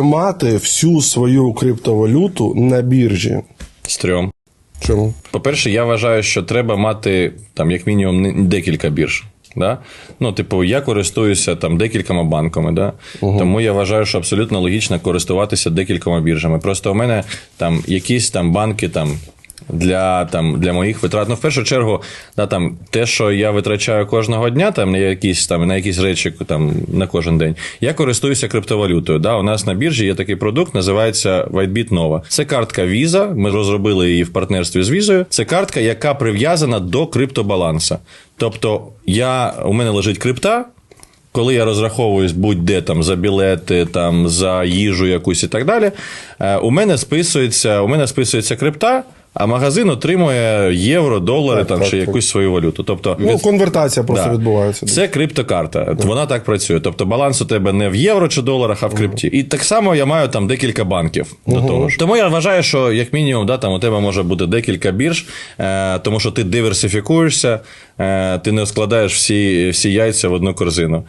тримати всю свою криптовалюту на біржі? Стрьом. Чому? По-перше, я вважаю, що треба мати там як мінімум декілька бірж. Да? Ну, типу, я користуюся там декількома банками, да? тому я вважаю, що абсолютно логічно користуватися декількома біржами. Просто у мене там якісь там банки там. Для, там, для моїх витрат. Ну, в першу чергу, да, там, те, що я витрачаю кожного дня там, на, якісь, там, на якісь речі там, на кожен день, я користуюся криптовалютою. Да. У нас на біржі є такий продукт, називається WhiteBit Nova. Це картка Visa. Ми розробили її в партнерстві з Visa. Це картка, яка прив'язана до криптобаланса. Тобто, я, у мене лежить крипта. Коли я розраховуюсь будь-де там за білети, там за їжу якусь і так далі, е, у мене списується, у мене списується крипта, а магазин отримує євро, долари Так, там так, чи так. якусь свою валюту. Тобто Ну, від- конвертація просто Да. відбувається. Це криптокарта. Вона так працює. Тобто баланс у тебе не в євро чи доларах, а в крипті. І так само я маю там декілька банків до того ж. Тому я вважаю, що як мінімум, да, там у тебе може бути декілька бірж, е, тому що ти диверсифікуєшся, е, ти не складаєш всі, всі яйця в одну корзину.